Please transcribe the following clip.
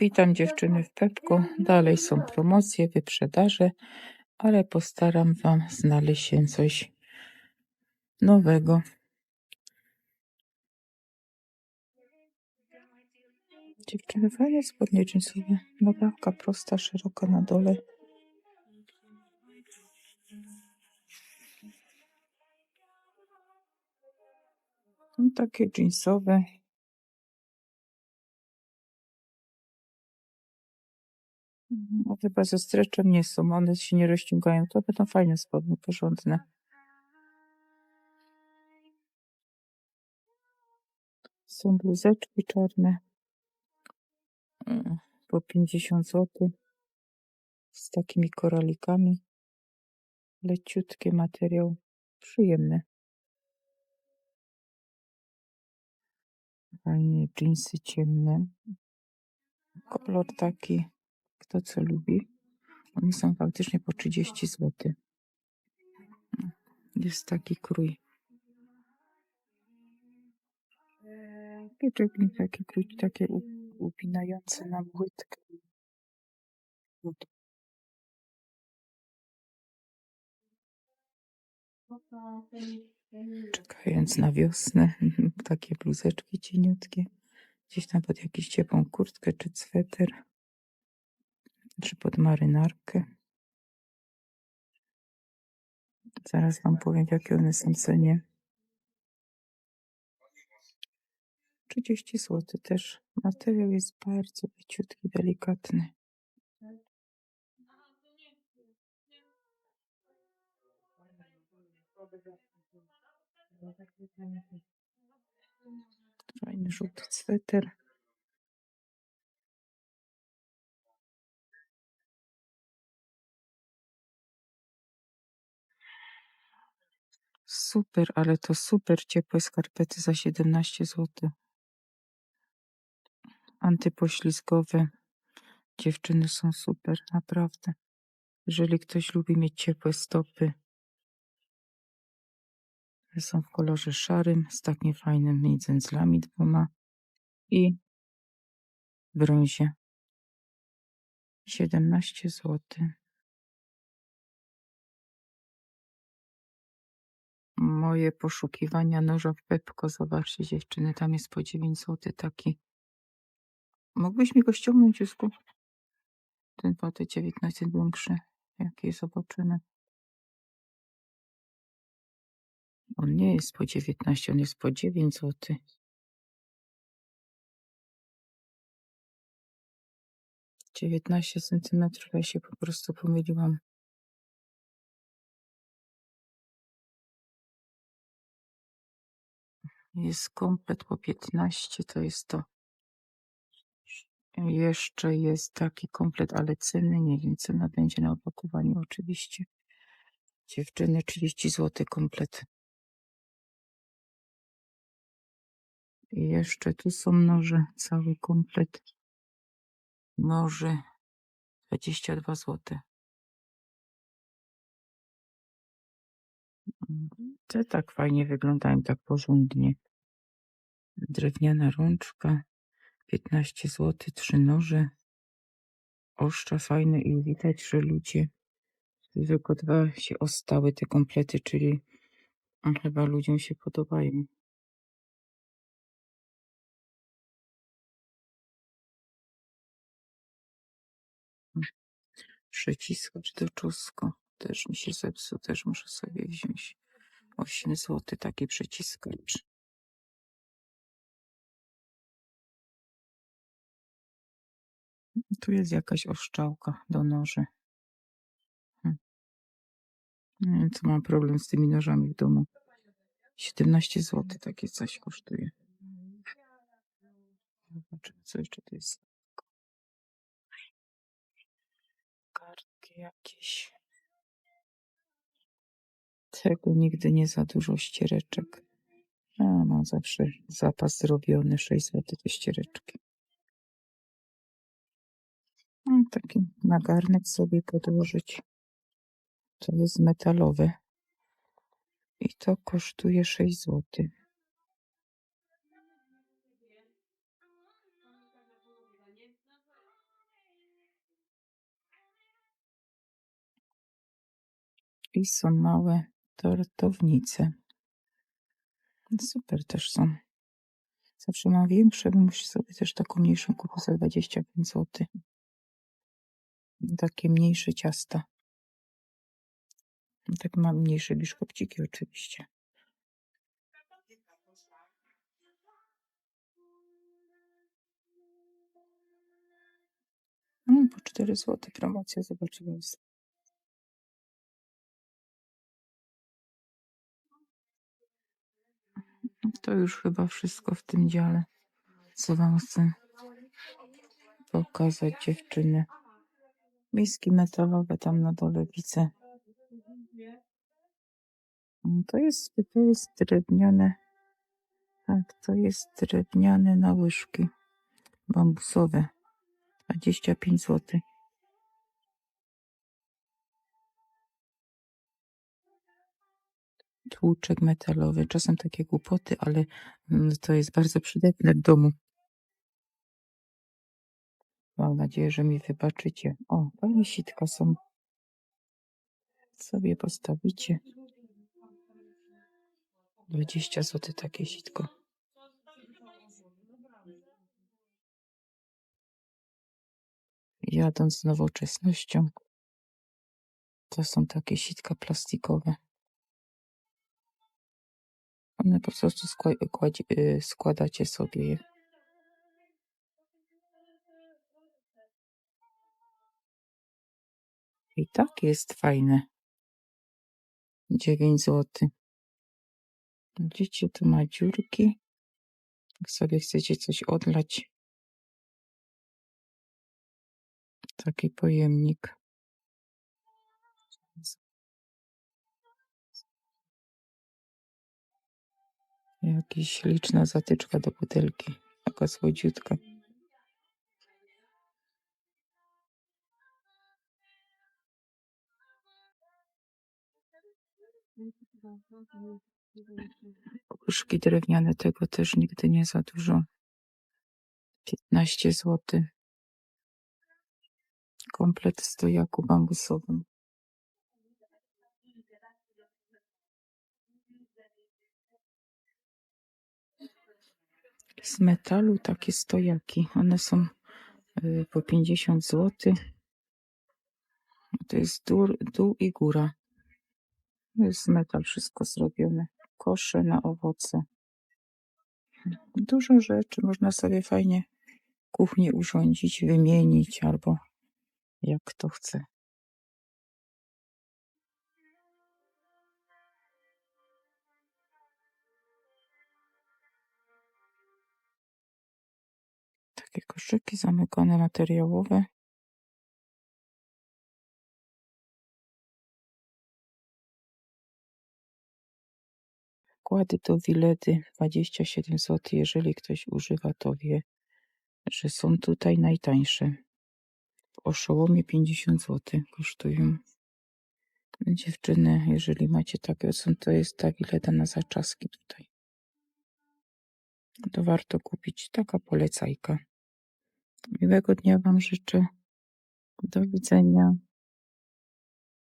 Witam dziewczyny w Pepku. Dalej są promocje, wyprzedaże, ale postaram Wam znaleźć się coś nowego. Dziewczyny, fajne spodnie jeansowe. Nogawka prosta, szeroka na dole. No, takie jeansowe. No, chyba ze streczem nie są, one się nie rozciągają. To będą fajne spodnie, porządne. Są bluzeczki czarne. Mm, Po 50 zł. Z takimi koralikami. Leciutkie materiał. Przyjemny. Fajnie, jeansy ciemne. Kolor taki, kto co lubi. One są faktycznie po 30 zł. Jest taki krój. Pieczeki takie krótkie, takie upinające na płytkę. Czekając na wiosnę, takie bluzeczki cieniutkie. Gdzieś tam pod jakąś ciepłą kurtkę czy sweter. Czy pod marynarkę. Zaraz wam powiem, jakie one są cenie. 30 zł też. Materiał jest bardzo leciutki, delikatny. Fajny żółty sweter. Super, ale to super ciepłe skarpety za 17 zł. Antypoślizgowe. Dziewczyny są super, naprawdę. Jeżeli ktoś lubi mieć ciepłe stopy, są w kolorze szarym, z takim fajnymi dzędzlami dwoma i brązie. 17 zł. Moje poszukiwania noża w Pepko. Zobaczcie dziewczyny, tam jest po 9 zł taki. Mógłbyś mi go ściągnąć, Jusku? Ten po te 19 większy. Jaki zobaczymy. On nie jest po 19, on jest po 9 zł. Dziewiętnaście centymetrów, ja się po prostu pomyliłam. Jest komplet po 15, to jest to. Jeszcze jest taki komplet, ale ceny nie wiem, cena będzie na opakowaniu oczywiście. Dziewczyny 30 zł komplet. I jeszcze tu są noże, cały komplet. Noży 22 zł. Te tak fajnie wyglądają, tak porządnie. Drewniana rączka, 15 zł, trzy noże. Oszcza fajne i widać, że ludzie tylko dwa się ostały te komplety, czyli chyba ludziom się podobają. Przyciskacz do czosnku. Też mi się zepsuł, też muszę sobie wziąć. 8 zł taki przyciskacz. Tu jest jakaś oszczałka do noży. Hm. Nie wiem, co mam problem z tymi nożami w domu. 17 zł takie coś kosztuje. Zobaczymy, co jeszcze tu jest. Kartki jakieś. Tego nigdy nie za dużo ściereczek. A mam zawsze zapas zrobiony 6 zł te ściereczki. No, taki na garnek sobie podłożyć. To jest metalowe. I to kosztuje 6 zł. I są małe tortownice. Super też są. Zawsze mam większe, muszę sobie też taką mniejszą kupić za 25 zł. Takie mniejsze ciasta. Tak mam mniejsze biszkopciki oczywiście. No, po 4 zł promocja, zobaczymy. To już chyba wszystko w tym dziale, co wam chcę pokazać dziewczyny. Miski metalowe tam na dole widzę. Mm, To jest, to jest drewniane. Tak, to jest drewniane na łyżki bambusowe. 25 zł. Tłuczek metalowy. Czasem takie głupoty, ale mm, to jest bardzo przydatne w domu. Mam nadzieję, że mi wybaczycie. O, fajne sitka są. Sobie postawicie. 20 zł takie sitko. Jadąc z nowoczesnością, to są takie sitka plastikowe. One po prostu y, składacie sobie je. I tak jest fajne. 9 zł. Widzicie, tu ma dziurki. Jak sobie chcecie coś odlać. Taki pojemnik. Jakaś liczna zatyczka do butelki. Taka słodziutka. Łyżki drewniane tego też nigdy nie za dużo. 15 zł. Komplet w stojaku bambusowym. Z metalu takie stojaki. One są y, po 50 zł. To jest dół, dół i góra. Jest metal wszystko zrobione. Kosze na owoce. Dużo rzeczy można sobie fajnie kuchnię urządzić, wymienić albo jak kto chce. Takie koszyki zamykane materiałowe. Wkłady do wiledy 27 zł. Jeżeli ktoś używa, to wie, że są tutaj najtańsze. W oszołomie 50 zł kosztują. Dziewczyny, jeżeli macie takie, są, to jest ta wileda na zaczaski tutaj. To warto kupić. Taka polecajka. Miłego dnia Wam życzę. Do widzenia.